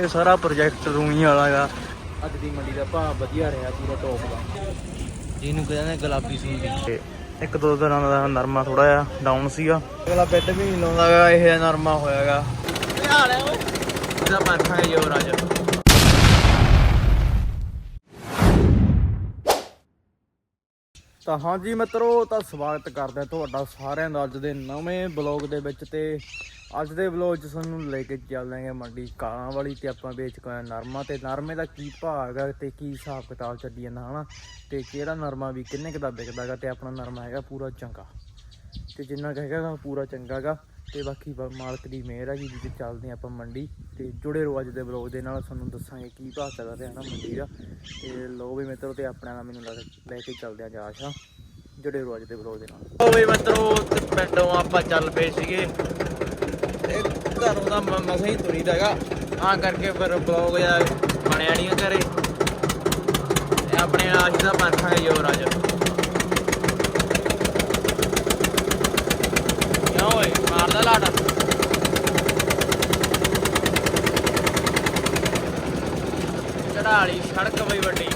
ਇਹ ਸਾਰਾ ਪ੍ਰੋਜੈਕਟ ਰੂਈ ਵਾਲਾਗਾ ਅੱਜ ਦੀ ਮੰਡੀ ਦਾ ਭਾਅ ਵਧੀਆ ਰਿਹਾ ਪੂਰਾ ਟੌਪ ਦਾ। ਜਿਹਨੂੰ ਕਹਿੰਦੇ ਗੁਲਾਬੀ ਤੇ ਇੱਕ ਦੋ ਦਿਨਾਂ ਦਾ ਨਰਮਾ ਥੋੜਾ ਜਿਹਾ ਡਾਊਨ ਸੀਗਾ। ਅਗਲਾ ਬੈੱਡ ਵੀ ਨਹੀਂ ਲਾਉਂਦਾਗਾ ਇਹ ਨਰਮਾ ਹੋਇਆਗਾ ਕੀ ਹਾਲ ਹੈ ਓਏ। ਇਹਦਾ ਪਰਖਾਂ ਆ ਜਾ ਤਾਂ ਹਾਂਜੀ ਮਿੱਤਰੋ, ਤਾਂ ਸਵਾਗਤ ਕਰਦਾ ਤੁਹਾਡਾ ਸਾਰਿਆਂ ਦਾ ਅੱਜ ਦੇ ਨਵੇਂ ਬਲੌਗ ਦੇ ਵਿੱਚ ਤੇ ਅੱਜ ਦੇ ਬਲੌਗ 'ਚ ਸਾਨੂੰ ਲੈ ਕੇ ਚੱਲਾਂਗੇ ਮੰਡੀ ਕਾਲਾਂ ਵਾਲੀ ਤੇ ਆਪਾਂ ਵੇਚ ਕੇ ਨਰਮਾ ਤੇ ਨਰਮੇ ਦਾ ਕੀ ਭਾਅ ਹੈਗਾ ਤੇ ਕੀ ਹਿਸਾਬ ਕਿਤਾਬ ਚੱਲੀ ਜਾਂਦਾ ਹਨਾ ਤੇ ਕਿਹੜਾ ਨਰਮਾ ਵੀ ਕਿੰਨੇ ਕੁ ਦਾ ਵਿਕਦਾ ਹੈਗਾ ਤੇ ਆਪਣਾ ਨਰਮਾ ਹੈਗਾ ਪੂਰਾ ਚੰਗਾ ਤੇ ਜਿੰਨਾ ਕੁ ਹੈਗਾ ਗਾ ਪੂਰਾ ਚੰਗਾ ਹੈਗਾ। ਤੇ ਬਾਕੀ ਬ- ਮਾਲਕ ਦੀ ਮਿਹਰ ਹੈਗੀ ਜਿੱਥੇ ਚੱਲਦੇ ਹਾਂ ਆਪਾਂ ਮੰਡੀ ਤੇ ਜੁੜੇ ਰਹੋ ਅੱਜ ਦੇ ਬਲੌਗ ਦੇ ਨਾਲ। ਤੁਹਾਨੂੰ ਦੱਸਾਂਗੇ ਕੀ ਭਾਅ ਚੱਲ ਰਿਹਾ ਨਾ ਮੰਡੀ ਦਾ। ਤੇ ਲੋ ਵੀ ਮਿੱਤਰੋ, ਤੇ ਆਪਣੇ ਨਾਲ ਮੈਨੂੰ ਲੱਗ- ਲੈ ਕੇ ਚੱਲਦੇ ਆ ਜਾਸ਼ਾ ਜੁੜੇ ਰਹੋ ਅੱਜ ਦੇ ਬਲੌਗ ਦੇ ਨਾਲ। ਲੋ ਵੀ ਮਿੱਤਰੋ ਪਿੰਡੋਂ ਆਪਾਂ ਚੱਲ ਪਏ ਸੀਗੇ। ਤੇ ਘਰੋਂ ਦਾ ਮ- ਮਸਾਂ ਹੀ ਤੁਰੀਦਾ ਹੈਗਾ। ਆ ਕਰਕੇ ਫਿਰ ਬਲੌਗ ਜਾਂ ਬਣਿਆ ਨਹੀਂ ਘਰੇ। ਆਪਣੇ ਅੱਜ ਦਾ ਪਰਖਾਂਗੇ ਜੋਰ ਅੱਜ। ਕਿਉਂ ਓਏ ਮਾਰਦਾ ਲਾਟ। ਚੜਾਲੀ, ਸੜਕ ਬਈ ਵੱਡੀ।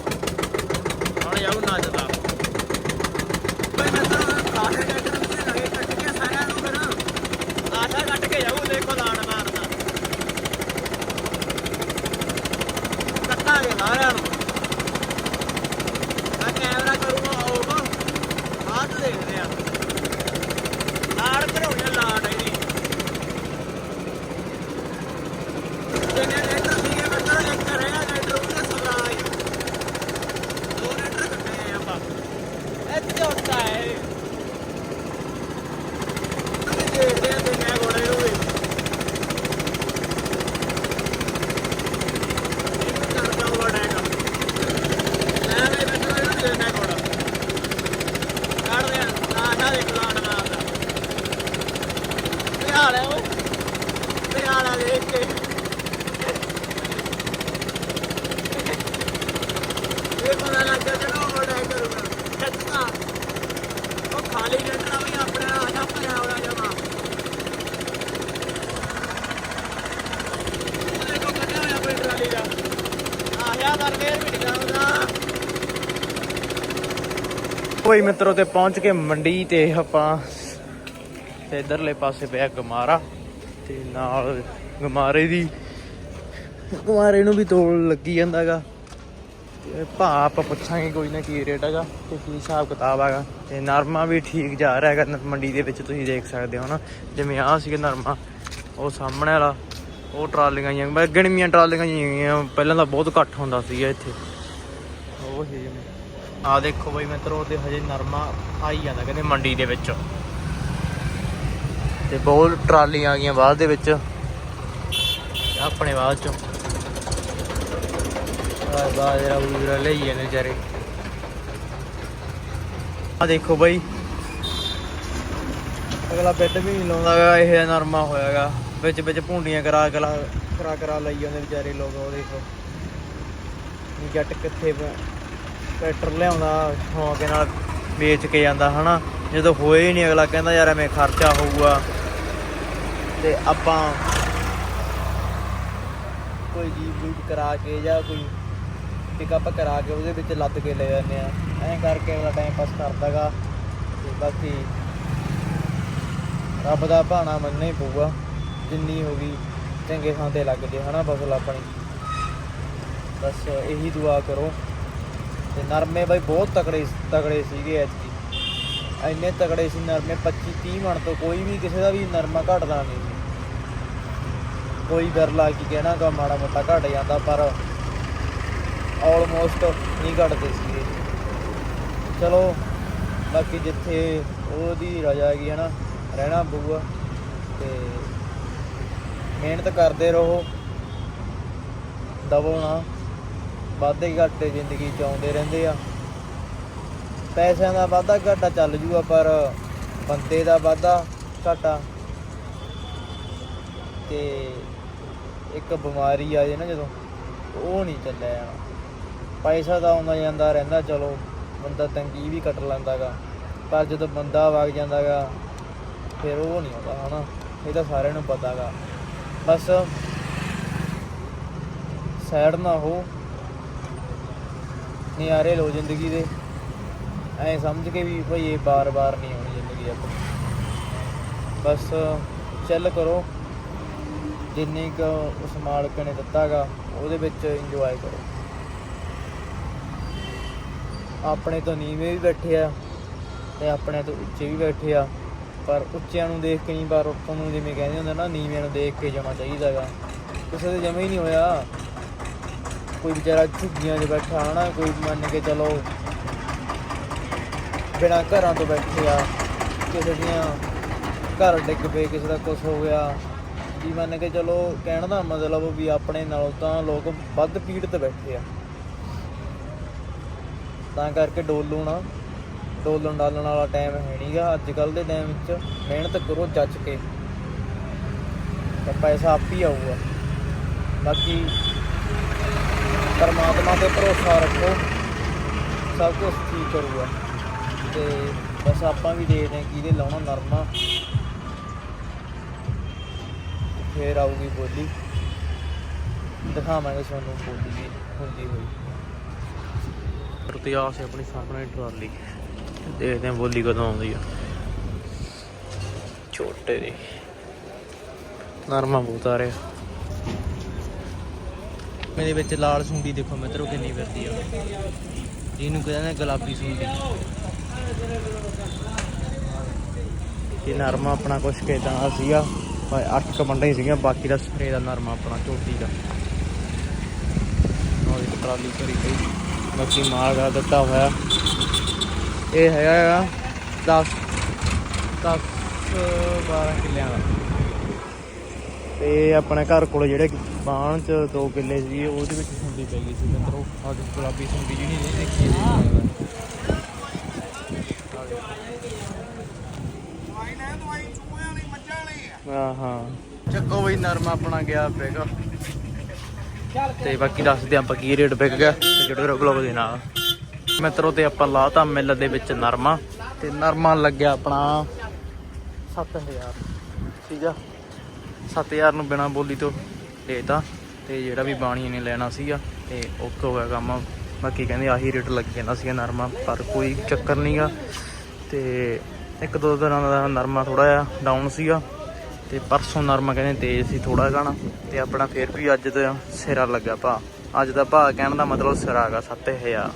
ਹੁਣ ਜਾਊ ਨੱਚਦਾ ਬਈ ਮੈਂ ਤਾਂ ਆਸ਼ਾ ਕੱਟ ਕੇ ਲਗੇ ਕੱਟ ਕੇ ਸਾਰਿਆਂ ਨੂੰ ਫਿਰ ਆਸ਼ਾ ਕੱਟ ਕੇ ਜਾਊ, ਦੇਖੋ ਲਾਣ ਮਾਰਦਾ। ਕੱਟਾਂਗੇ ਸਾਰਿਆਂ ਨੂੰ ਮੈਂ ਕੈਮਰਾ ਕਰੂੰਗਾ ਆਊਗਾ ਬਾਅਦ ਦੇਖਦੇ ਆ ਲਾੜ ਭਰਾਉਣੀ ਲਾੜ ਇਹਦੀ ਜਿੰਨੇ ਲੈਟਰ ਸੀਗੇ ਮਤਲਬ ਇੱਕ ਰਹਿਆ ਲੈਟਰ ਉਹਦੇ ਸਪਲਾਈ ਦੋ ਲੈਟਰ ਕੱਟੇ ਆ ਆਪਾਂ ਇੱਥੇ ਹੁੰਦਾ ਹੈ ਅਸੀਂ ਦੇਖਦੇ ਆ ਤੇ ਮੈਂ ਨੂੰ ਵੀ ਹਾਲ ਹੈ ਓਏ ਕੀ ਹਾਲ ਹੈ ਦੇਖ ਕੇ ਇਹ ਪਤਾ ਲੱਗ ਗਿਆ ਕਿ ਉਹ ਬੜਾ ਕਰੂਗਾ ਖੱਤਾ ਉਹ ਖਾਲੀ ਜੱਟਣਾ ਵੀ ਆਪਣੇ ਨਾਲ ਆਸ਼ਾ ਭਰਿਆ ਹੋਣਾ ਜਮਾ ਦੇਖੋ ਕੱਢਿਆ ਹੋਇਆ ਆਪਣੀ ਟਰਾਲੀ ਦਾ ਆਇਆ ਕਰਕੇ ਵੀ ਨਹੀਂ ਜਾਉਂਦਾ ਕੋਈ ਮਿੱਤਰੋ ਤੇ ਪਹੁੰਚ ਕੇ ਮੰਡੀ ਤੇ ਆਪਾਂ। ਤੇ ਇਧਰਲੇ ਪਾਸੇ ਪਿਆ ਗਮਾਰਾ ਤੇ ਨਾਲ ਗਮਾਰੇ ਦੀ। ਗਮਾਰੇ ਨੂੰ ਵੀ ਤੋਲ ਲੱਗੀ ਜਾਂਦਾਗਾ। ਤੇ ਭਾਅ ਆਪਾਂ ਪੁੱਛਾਂਗੇ ਕੋਈ ਨਾ ਕੀ ਰੇਟ ਹੈਗਾ ਤੇ ਕੀ ਹਿਸਾਬ ਕਿਤਾਬ ਹੈਗਾ। ਤੇ ਨਰਮਾ ਵੀ ਠੀਕ ਜਾ ਰਿਹਾ ਹੈਗਾ ਮੰਡੀ ਦੇ ਵਿੱਚ, ਤੁਸੀਂ ਦੇਖ ਸਕਦੇ ਹੋ ਨਾ। ਜਿਵੇਂ ਆਹ ਸੀਗਾ ਨਰਮਾ, ਉਹ ਸਾਹਮਣੇ ਵਾਲਾ। ਉਹ ਟਰਾਲੀਆਂ ਜੀਆਂ ਮੈਂ ਗਿਣਵੀਆਂ ਟਰਾਲੀਆਂ ਜੀਆਂ ਪਹਿਲਾਂ ਤਾਂ ਬਹੁਤ ਘੱਟ ਹੁੰਦਾ ਸੀਗਾ ਇੱਥੇ। ਉਹ ਹੀ। ਆ ਦੇਖੋ ਬਈ ਮਿੱਤਰੋ ਤੇ ਹਜੇ ਨਰਮਾ ਆਈ ਜਾਂਦਾ ਕਹਿੰਦੇ ਮੰਡੀ ਦੇ ਵਿੱਚ। ਤੇ ਬਹੁਤ ਟਰਾਲੀਆਂ ਆ ਗਈਆਂ ਬਾਅਦ ਦੇ ਵਿੱਚ। ਆਪਣੇ ਬਾਅਦ ਚੋਂ। ਆ ਬਾਜਰਾ ਬੂਜਰਾ ਲਈ ਜਾਂਦੇ ਵਿਚਾਰੇ। ਆ ਦੇਖੋ ਬਈ। ਅਗਲਾ ਬੈੱਡ ਵੀ ਨਹੀਂ ਲਾਉਂਦਾਗਾ ਇਹ ਨਰਮਾ ਹੋਇਆਗਾ। ਵਿੱਚ ਵਿੱਚ ਭੁੰਡੀਆਂ ਕਰਾ ਕਰਾ ਕਰਾ ਕਰਾ ਲਈ ਜਾਂਦੇ ਵਿਚਾਰੇ ਲੋਕ, ਉਹ ਦੇਖੋ। ਜੱਟ ਕਿੱਥੇ ਬ- ਟਰੈਕਟਰ ਲਿਆਉਂਦਾ ਸ਼ੌਂਕ ਨਾਲ ਵੇਚ ਕੇ ਜਾਂਦਾ, ਹਨਾ? ਜਦੋਂ ਹੋਏ ਹੀ ਨਹੀਂ ਅਗਲਾ ਕਹਿੰਦਾ, ਯਾਰ ਐਵੇਂ ਖਰਚਾ ਹੋਊਗਾ। ਤੇ ਆਪਾਂ ਕੋਈ ਜੀਪ ਜੂਪ ਕਰਾ ਕੇ ਜਾਂ ਕੋਈ ਪਿਕਅਪ ਕਰਾ ਕੇ ਉਹਦੇ ਵਿੱਚ ਲੱਦ ਕੇ ਲੈ ਜਾਂਦੇ ਆ। ਐਂ ਕਰਕੇ ਅਗਲਾ ਟਾਈਮ ਪਾਸ ਕਰਦਾਗਾ। ਤੇ ਬਾਕੀ ਰੱਬ ਦਾ ਭਾਣਾ ਮੰਨਣਾ ਹੀ ਪਊਗਾ। ਜਿੰਨੀ ਹੋ ਗਈ, ਚੰਗੇ ਥਾਂ ਤੇ ਲੱਗ ਜੇ, ਹਨਾ ਫਸਲ ਆਪਣੀ। ਬਸ ਇਹੀ ਦੁਆ ਕਰੋ। ਤੇ ਨਰਮੇ ਬਾਈ ਬਹੁਤ ਤਕੜੇ ਤਕੜੇ ਸੀਗੇ ਐਤਕੀ। ਇੰਨੇ ਤਕੜੇ ਸੀ ਨਰਮੇ 25 30 ਮਣ ਤੋਂ ਕੋਈ ਵੀ ਕਿਸੇ ਦਾ ਵੀ ਨਰਮਾ ਘਟਦਾ ਨਹੀਂ ਸੀ। ਕੋਈ ਵਿਰਲਾ ਕੀ ਕਹਿਣਾ ਗਾ ਮਾੜਾ ਮੋਟਾ ਘਟ ਜਾਂਦਾ, ਪਰ ਆਲਮੋਸਟ ਨਹੀਂ ਘਟਦੇ ਸੀਗੇ। ਚਲੋ, ਬਾਕੀ ਜਿੱਥੇ ਉਹਦੀ ਰਜਾ ਹੈਗੀ ਹੈ ਨਾ ਰਹਿਣਾ ਪਊਗਾ। ਤੇ ਮਿਹਨਤ ਕਰਦੇ ਰਹੋ। ਦਬੋ ਨਾ। ਵਾਧੇ ਘਾਟੇ ਜ਼ਿੰਦਗੀ ਚ ਆਉਂਦੇ ਰਹਿੰਦੇ ਆ। ਪੈਸਿਆਂ ਦਾ ਵਾਧਾ ਘਾਟਾ ਚੱਲ ਜੂਗਾ, ਪਰ ਬੰਦੇ ਦਾ ਵਾਧਾ ਘਾਟਾ ਤੇ ਇੱਕ ਬਿਮਾਰੀ ਆ ਜੇ ਨਾ ਜਦੋਂ, ਉਹ ਨਹੀਂ ਚੱਲਿਆ ਜਾਣਾ। ਪੈਸਾ ਤਾਂ ਆਉਂਦਾ ਜਾਂਦਾ, ਰਹਿੰਦਾ ਚਲੋ, ਬੰਦਾ ਤੰਗੀ ਵੀ ਕੱਟ ਲੈਂਦਾਗਾ। ਪਰ ਜਦੋਂ ਬੰਦਾ ਵਗ ਜਾਂਦਾਗਾ, ਫਿਰ ਉਹ ਨਹੀਂ ਆਉਂਦਾ, ਹਨਾ? ਇਹ ਤਾਂ ਸਾਰਿਆਂ ਨੂੰ ਪਤਾਗਾ। ਬਸ। ਸੈਡ ਨਾ ਹੋ। ਨਿਆਰੇ ਲੋ ਜ਼ਿੰਦਗੀ ਦੇ। ਐ ਸਮਝ ਕੇ ਵੀ ਭਈ ਇਹ ਬਾਰ-ਬਾਰ ਨਹੀਂ ਆਉਣੀ ਜ਼ਿੰਦਗੀ ਆਪਣੀ। ਬਸ ਚੱਲ ਕਰੋ। ਜਿੰਨੀ ਕੁ ਉਸ ਮਾਲਕ ਨੇ ਦਿੱਤਾਗਾ, ਉਹਦੇ ਵਿੱਚ ਇੰਜੋਏ ਕਰੋ। ਆਪਣੇ ਤੋਂ ਨੀਵੇਂ ਵੀ ਬੈਠੇ ਆ ਤੇ ਆਪਣੇ ਤੋਂ ਉੱਚੇ ਵੀ ਬੈਠੇ ਆ। ਪਰ ਉੱਚਿਆਂ ਨੂੰ ਦੇਖ ਕੇ ਨਹੀਂ, ਪਰ ਆਪਾਂ ਨੂੰ ਜਿਵੇਂ ਕਹਿੰਦੇ ਹੁੰਦੇ ਨਾ, ਨੀਵਿਆਂ ਨੂੰ ਦੇਖ ਕੇ ਜਾਣਾ ਚਾਹੀਦਾਗਾ। ਕਿਸੇ ਦੇ ਜਮੇ ਹੀ ਨਹੀਂ ਹੋਇਆ। ਕੋਈ ਵਿਚਾਰਾ ਝੁੱਗੀਆਂ 'ਚ ਬੈਠਾ ਹਨਾ, ਕੋਈ ਮੰਨ ਕੇ ਚਲੋ ਬਿਨਾਂ ਘਰਾਂ ਤੋਂ ਬੈਠੇ ਆ ਕਿਸੇ ਦੀਆਂ ਘਰ ਡਿੱਗ ਪਏ, ਕਿਸੇ ਦਾ ਕੁਝ ਹੋ ਗਿਆ। ਵੀ ਮੰਨ ਕੇ ਚਲੋ, ਕਹਿਣ ਦਾ ਮਤਲਬ ਵੀ ਆਪਣੇ ਨਾਲੋਂ ਤਾਂ ਲੋਕ ਵੱਧ ਪੀੜਤ ਬੈਠੇ ਆ। ਤਾਂ ਕਰਕੇ ਡੋਲੂ ਨਾ। ਡੋਲਣ ਡਾਲਣ ਵਾਲਾ ਟਾਈਮ ਹੈ ਨਹੀਂਗਾ ਅੱਜ ਕੱਲ ਦੇ ਟਾਈਮ ਵਿੱਚ ਮਿਹਨਤ ਕਰੋ, ਜੱਜ ਕੇ। ਤਾਂ ਪੈਸਾ ਆਪ ਹੀ ਆਊਗਾ। ਬਾਕੀ ਪਰਮਾਤਮਾ ਤੇ ਭਰੋਸਾ ਰੱਖੋ। ਸਭ ਕੁਝ ਠੀਕ ਕਰੂਗਾ। ਤੇ ਬਸ ਆਪਾਂ ਵੀ ਦੇਖਦੇ ਹਾਂ ਕਿਹਦੇ ਲਾਉਣਾ ਨਰਮਾ। ਫੇਰ ਆਊਗੀ ਬੋਲੀ। ਦਿਖਾਵਾਂਗੇ ਤੁਹਾਨੂੰ ਬੋਲੀ ਵੀ ਹੁੰਦੀ ਹੋਈ। ਪ੍ਰਤਿਆਸ ਆਪਣੀ ਸਾਹਮਣੇ ਟਰਾਲੀ। ਦੇਖਦੇ ਹਾਂ ਬੋਲੀ ਕਦੋਂ ਆਉਂਦੀ ਆ। ਛੋਟੇ ਦੀ। ਨਰਮਾ ਬਹੁਤ ਆ ਰਿਹਾ। ਮੇਰੇ ਵਿੱਚ ਲਾਲ ਸੁੰਡੀ ਦੇਖੋ ਮਿੱਤਰੋ ਕਿੰਨੀ ਫਿਰਦੀ ਆ। ਜਿਹਨੂੰ ਕਹਿੰਦੇ ਨੇ ਗੁਲਾਬੀ ਸੁੰਡੀ। ਇਹ ਨਰਮਾ ਆਪਣਾ ਕੁਛ ਕਿਦਾਂ ਦਾ ਸੀਗਾ ਭਾਈ 8 ਕ ਮੰਡੇ ਹੀ ਸੀਗੀਆਂ ਬਾਕੀ ਦਾ ਸਪਰੇ ਦਾ ਨਰਮਾ ਆਪਣਾ ਝੋਟੀ ਦਾ। ਉਹ ਇੱਕ ਟਰਾਲੀ ਭਰੀ ਪਈ ਬਾਕੀ ਮਾਲ ਦਾ ਦਿੱਤਾ ਹੋਇਆ। ਇਹ ਹੈਗਾ 10 10 12 ਕਿੱਲਿਆਂ ਦਾ। ਤੇ ਆਪਣੇ ਘਰ ਕੋਲ ਜਿਹੜੇ ਬਾਣ ਚ 2 ਕਿੱਲੇ ਸੀ ਉਹਦੇ ਵਿੱਚ ਸੁੰਡੀ ਪੈ ਗਈ ਸੀ ਮਿੱਤਰੋ ਆਹ ਗੁਲਾਬੀ ਸੁੰਡੀ ਜਿਹੜੀ ਨਹੀਂ ਦੇਖੀ ਹਾਂ ਹਾਂ। ਚੱਕੋ ਬਈ ਨਰਮਾ ਆਪਣਾ ਗਿਆ ਬੇਗਾ ਤੇ ਬਾਕੀ ਦੱਸਦੇ ਆਪਾਂ ਕੀ ਰੇਟ ਵਿਕ ਗਿਆ ਤੇ ਜੁੜੇ ਰਹੋ ਬਲੌਗ ਦੇ ਨਾਲ। ਮਿੱਤਰੋ ਤੇ ਆਪਾਂ ਲਾਤਾ ਮਿੱਲ ਦੇ ਵਿੱਚ ਨਰਮਾ ਤੇ ਨਰਮਾ ਲੱਗਿਆ ਆਪਣਾ 7000 ਠੀਕ ਆ? 7000 ਨੂੰ ਬਿਨਾ ਬੋਲੀ ਤੋਂ ਦੇਤਾ ਤੇ ਜਿਹੜਾ ਵੀ ਬਾਣੀ ਨੇ ਲੈਣਾ ਸੀਗਾ ਤੇ ਓਕੇ ਹੋ ਗਿਆ ਕੰਮ। ਬਾਕੀ ਕਹਿੰਦੇ ਆਹੀ ਰੇਟ ਲੱਗ ਜਾਂਦਾ ਸੀਗਾ ਨਰਮਾ, ਪਰ ਕੋਈ ਚੱਕਰ ਨਹੀਂਗਾ ਤੇ ਇੱਕ ਦੋ ਦਿਨਾਂ ਦਾ ਨਰਮਾ ਥੋੜਾ ਜਿਹਾ ਡਾਊਨ ਸੀਗਾ ਤੇ ਪਰਸੋਂ ਨਰਮਾ ਕਹਿੰਦੇ ਤੇਜ਼ ਸੀ ਥੋੜਾ ਗਾਣਾ ਤੇ ਆਪਣਾ ਫੇਰ ਵੀ ਅੱਜ ਦਾ ਸਿਰਾ ਲੱਗਾ ਭਾ। ਅੱਜ ਦਾ ਭਾ ਕਹਿਣ ਦਾ ਮਤਲਬ ਸਿਰਾ ਹੈਗਾ 7000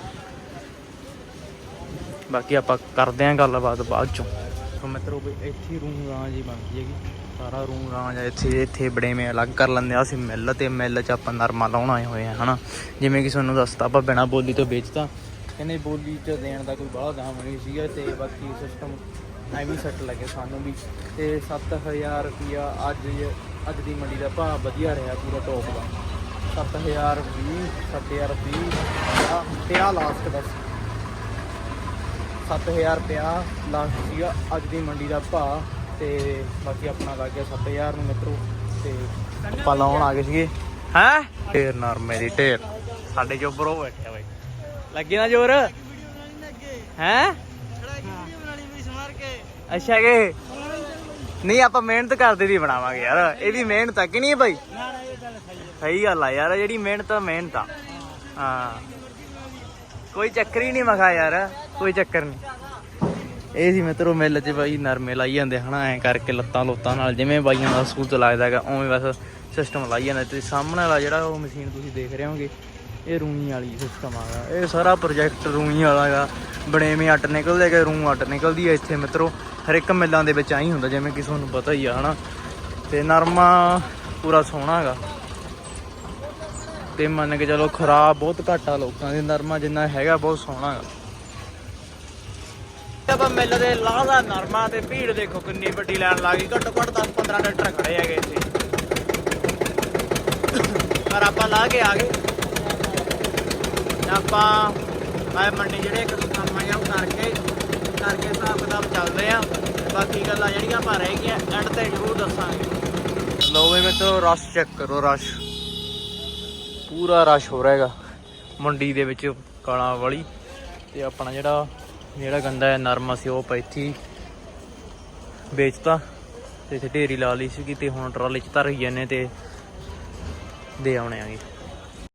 ਬਾਕੀ ਆਪਾਂ ਕਰਦੇ ਆਂ ਗੱਲਬਾਤ ਬਾਅਦ ਚੋਂ। ਸੋ ਮਿੱਤਰੋ ਵੀ ਇੱਥੇ ਰੂਮ ਰਾਂਜ ਹੀ ਬਣਦੀ ਹੈਗੀ। ਸਾਰਾ ਰੂਮ ਰਾਂਜ ਇੱਥੇ ਇੱਥੇ ਬੜੇਵੇਂ ਅਲੱਗ ਕਰ ਲੈਂਦੇ ਆ। ਅਸੀਂ ਮਿੱਲ ਤੇ ਮਿੱਲ 'ਚ ਆਪਾਂ ਨਰਮਾ ਲਾਉਣ ਆਏ ਹੋਏ ਆ, ਹਨਾ। ਜਿਵੇਂ ਕਿ ਤੁਹਾਨੂੰ ਦੱਸਤਾ, ਆਪਾਂ ਬਿਨਾ ਬੋਲੀ ਤੋਂ ਵੇਚਤਾ। ਕਹਿੰਦੇ ਬੋਲੀ 'ਚ ਦੇਣ ਦਾ ਕੋਈ ਬਾਹਲਾ ਦਾਮ ਨਹੀਂ ਸੀਗਾ ਤੇ ਬਾਕੀ ਸਿਸਟਮ ਐਵੇਂ ਸੈੱਟ ਲੱਗੇ ਸਾਨੂੰ ਵੀ। ਤੇ 7000 ਰੁਪਿਆ ਅੱਜ ਅੱਜ ਦੀ ਮੰਡੀ ਦਾ ਭਾਅ ਵਧੀਆ ਰਿਹਾ ਪੂਰਾ ਟੌਪ ਦਾ। 7000 20 7000 20 ਪਿਆ ਲਾਸਟ ਦਾ 7000 ਰੁਪਿਆ ਲਾਸਟ ਸੀਗਾ ਅੱਜ ਦੀ ਮੰਡੀ ਦਾ ਭਾਅ ਤੇ ਬਾਕੀ ਆਪਣਾ ਲੱਗ ਗਿਆ 7000 ਨੂੰ ਮਿੱਤਰੋ ਤੇ ਆਪਾਂ ਲਾਉਣ ਆ ਗਏ ਸੀਗੇ। ਹੈ? ਢੇਰ ਨਰਮੇ ਦੀ ਢੇਰ। ਸਾਡੇ ਜੋ ਬਰੋ ਬੈਠਿਆ ਬਾਈ। ਲੱਗੇ ਨਾ ਜ਼ੋਰ? ਹੈ? ਅੱਛਾ ਕਿ? ਨਹੀਂ ਆਪਾਂ ਮਿਹਨਤ ਕਰਦੇ ਦੀ ਬਣਾਵਾਂਗੇ ਯਾਰ। ਇਹ ਵੀ ਮਿਹਨਤ ਆ ਕਿ ਨਹੀਂ ਬਾਈ? ਸਹੀ ਗੱਲ ਆ ਯਾਰ ਜਿਹੜੀ ਮਿਹਨਤ ਆ ਮਿਹਨਤ ਆ। ਹਾਂ। ਕੋਈ ਚੱਕਰ ਹੀ ਨਹੀਂ ਮਖਾ ਯਾਰ। ਕੋਈ ਚੱਕਰ ਨਹੀਂ। ਇਹ ਸੀ ਮਿੱਤਰੋ ਮਿੱਲ 'ਚ ਬਾਈ ਨਰਮੇ ਲਾਈ ਜਾਂਦੇ, ਹਨਾ, ਐ ਕਰਕੇ ਲੱਤਾਂ ਲੋਤਾਂ ਨਾਲ, ਜਿਵੇਂ ਬਾਈਆਂ ਦਾ ਸਕੂਲ ਚ ਲੱਗਦਾ ਹੈਗਾ, ਉਵੇਂ ਬਸ ਸਿਸਟਮ ਲਾਈ ਜਾਂਦਾ। ਤੇ ਸਾਹਮਣੇ ਵਾਲਾ ਜਿਹੜਾ ਉਹ ਮਸ਼ੀਨ ਤੁਸੀਂ ਦੇਖ ਰਹੇ ਹੋਗੇ, ਇਹ ਰੂਈ ਵਾਲੀ ਸਿਸਟਮ ਆਗਾ ਇਹ ਸਾਰਾ ਪ੍ਰੋਜੈਕਟ ਰੂਈ ਵਾਲਾ ਹੈਗਾ ਬਣੇਵੇਂ ਅੱਟ ਨਿਕਲਦੇ ਹੈਗੇ, ਰੂ ਅੱਟ ਨਿਕਲਦੀ ਹੈ ਇੱਥੇ ਮਿੱਤਰੋ। ਹਰ ਇੱਕ ਮਿੱਲਾਂ ਦੇ ਵਿੱਚ ਆਈ ਹੁੰਦਾ, ਜਿਵੇਂ ਕਿ ਤੁਹਾਨੂੰ ਪਤਾ ਹੀ ਆ, ਹਨਾ। ਤੇ ਨਰਮਾ ਪੂਰਾ ਸੋਹਣਾ ਹੈਗਾ ਤੇ ਮੰਨ ਕੇ ਚਲੋ ਖਰਾਬ ਬਹੁਤ ਘੱਟ ਆ ਲੋਕਾਂ ਦੇ, ਨਰਮਾ ਜਿੰਨਾ ਹੈਗਾ ਬਹੁਤ ਸੋਹਣਾ ਹੈਗਾ ਆਪਾਂ ਮਿਲ ਦੇ ਲਾਹ ਦਾ ਨਰਮਾ ਤੇ ਭੀੜ ਦੇਖੋ ਕਿੰਨੀ ਵੱਡੀ ਲੈਣ ਲੱਗ ਗਈ। ਘੱਟੋ ਘੱਟ 10 15 ਟਰੈਕਟਰ ਖੜੇ ਹੈਗੇ ਇੱਥੇ। ਪਰ ਆਪਾਂ ਲਾ ਕੇ ਆ ਗਏ। ਆਪਾਂ ਮੈਂ ਮੰਡੀ ਜਿਹੜੇ ਇੱਕ ਕੰਮ ਆ ਉਹ ਕਰਕੇ ਕਰਕੇ ਹਿਸਾਬ ਕਿਤਾਬ ਚੱਲਦੇ ਆ। ਬਾਕੀ ਗੱਲਾਂ ਜਿਹੜੀਆਂ ਆਪਾਂ ਰਹਿ ਗਈਆਂ ਐਂਡ ਤੇ ਜ਼ਰੂਰ ਦੱਸਾਂਗੇ। ਲੋ ਵੇ ਮਿੱਤਰੋ, ਰਸ਼ ਚੈੱਕ ਕਰੋ, ਰਸ਼। ਪੂਰਾ ਰਸ਼ ਹੋ ਰਿਹਾ ਹੈਗਾ। ਮੰਡੀ ਦੇ ਵਿੱਚ ਕਾਲਾ ਵਾਲੀ ਤੇ ਆਪਣਾ ਜਿਹੜਾ ਜਿਹੜਾ ਗੰਦਾ ਹੈ, ਨਰਮਾ ਸੀ, ਉਹ ਪੈਥੀ ਵੇਚਤਾ ਤੇ ਇੱਥੇ ਢੇਰੀ ਲਾ ਲਈ ਸੀ ਤੇ ਹੁਣ ਟਰਾਲੇ ਚ ਧਰ ਜਾਂਦੇ ਤੇ ਦੇ ਆਉਣੇ ਆਗੇ